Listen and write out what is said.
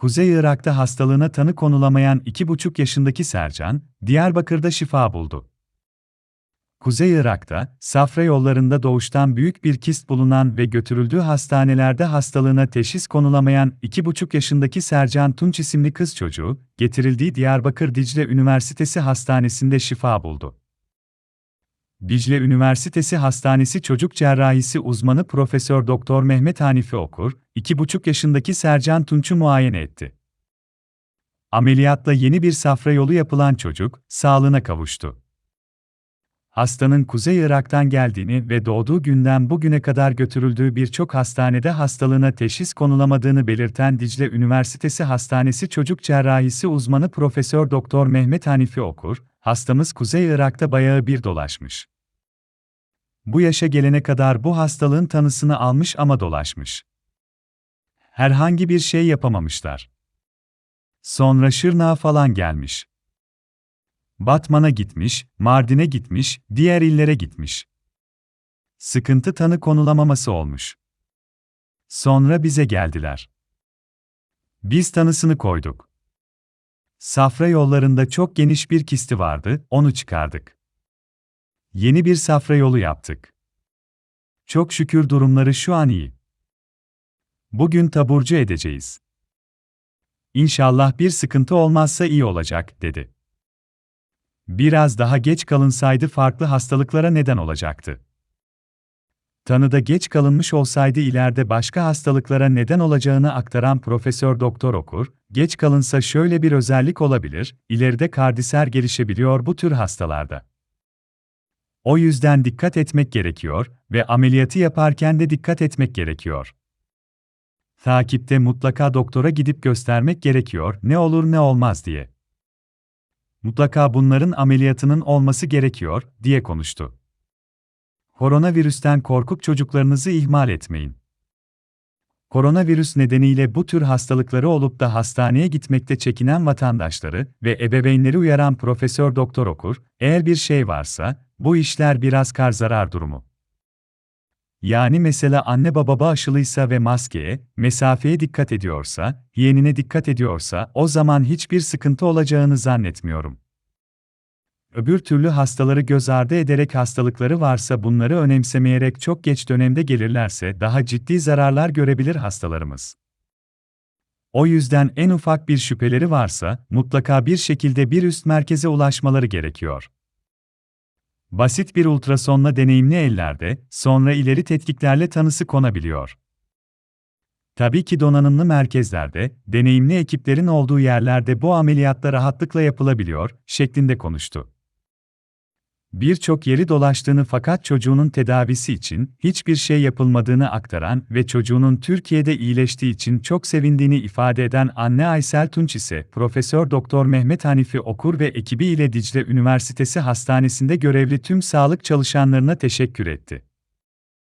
Kuzey Irak'ta hastalığına tanı konulamayan 2,5 yaşındaki Sercan, Diyarbakır'da şifa buldu. Kuzey Irak'ta, safra yollarında doğuştan büyük bir kist bulunan ve götürüldüğü hastanelerde hastalığına teşhis konulamayan 2,5 yaşındaki Sercan Tunç isimli kız çocuğu, getirildiği Diyarbakır Dicle Üniversitesi Hastanesi'nde şifa buldu. Dicle Üniversitesi Hastanesi Çocuk Cerrahisi uzmanı Profesör Doktor Mehmet Hanifi Okur, 2,5 yaşındaki Sercan Tunç'u muayene etti. Ameliyatla yeni bir safra yolu yapılan çocuk, sağlığına kavuştu. Hastanın Kuzey Irak'tan geldiğini ve doğduğu günden bugüne kadar götürüldüğü birçok hastanede hastalığına teşhis konulamadığını belirten Dicle Üniversitesi Hastanesi Çocuk Cerrahisi uzmanı Profesör Doktor Mehmet Hanifi Okur, hastamız Kuzey Irak'ta bayağı bir dolaşmış. Bu yaşa gelene kadar bu hastalığın tanısını almış ama dolaşmış. Herhangi bir şey yapamamışlar. Sonra Şırnağa falan gelmiş. Batman'a gitmiş, Mardin'e gitmiş, diğer illere gitmiş. Sıkıntı tanı konulamaması olmuş. Sonra bize geldiler. Biz tanısını koyduk. Safra yollarında çok geniş bir kisti vardı, onu çıkardık. Yeni bir safra yolu yaptık. Çok şükür durumları şu an iyi. Bugün taburcu edeceğiz. İnşallah bir sıkıntı olmazsa iyi olacak, dedi. Biraz daha geç kalınsaydı farklı hastalıklara neden olacaktı. Tanıda geç kalınmış olsaydı ileride başka hastalıklara neden olacağını aktaran Profesör Doktor Okur, geç kalınsa şöyle bir özellik olabilir, ileride kardiser gelişebiliyor bu tür hastalarda. O yüzden dikkat etmek gerekiyor ve ameliyatı yaparken de dikkat etmek gerekiyor. Takipte mutlaka doktora gidip göstermek gerekiyor, ne olur ne olmaz diye. Mutlaka bunların ameliyatının olması gerekiyor, diye konuştu. Koronavirüsten korkup çocuklarınızı ihmal etmeyin. Koronavirüs nedeniyle bu tür hastalıkları olup da hastaneye gitmekte çekinen vatandaşları ve ebeveynleri uyaran Profesör Doktor Okur, eğer bir şey varsa, bu işler biraz kar zarar durumu. Yani mesela anne baba aşılıysa ve maskeye, mesafeye dikkat ediyorsa, yeğenine dikkat ediyorsa o zaman hiçbir sıkıntı olacağını zannetmiyorum. Öbür türlü hastaları göz ardı ederek hastalıkları varsa bunları önemsemeyerek çok geç dönemde gelirlerse daha ciddi zararlar görebilir hastalarımız. O yüzden en ufak bir şüpheleri varsa mutlaka bir şekilde bir üst merkeze ulaşmaları gerekiyor. Basit bir ultrasonla deneyimli ellerde, sonra ileri tetkiklerle tanısı konabiliyor. Tabii ki donanımlı merkezlerde, deneyimli ekiplerin olduğu yerlerde bu ameliyatlar rahatlıkla yapılabiliyor, şeklinde konuştu. Birçok yeri dolaştığını fakat çocuğunun tedavisi için hiçbir şey yapılmadığını aktaran ve çocuğunun Türkiye'de iyileştiği için çok sevindiğini ifade eden anne Aysel Tunç ise Profesör Doktor Mehmet Hanifi Okur ve ekibi ile Dicle Üniversitesi Hastanesi'nde görevli tüm sağlık çalışanlarına teşekkür etti.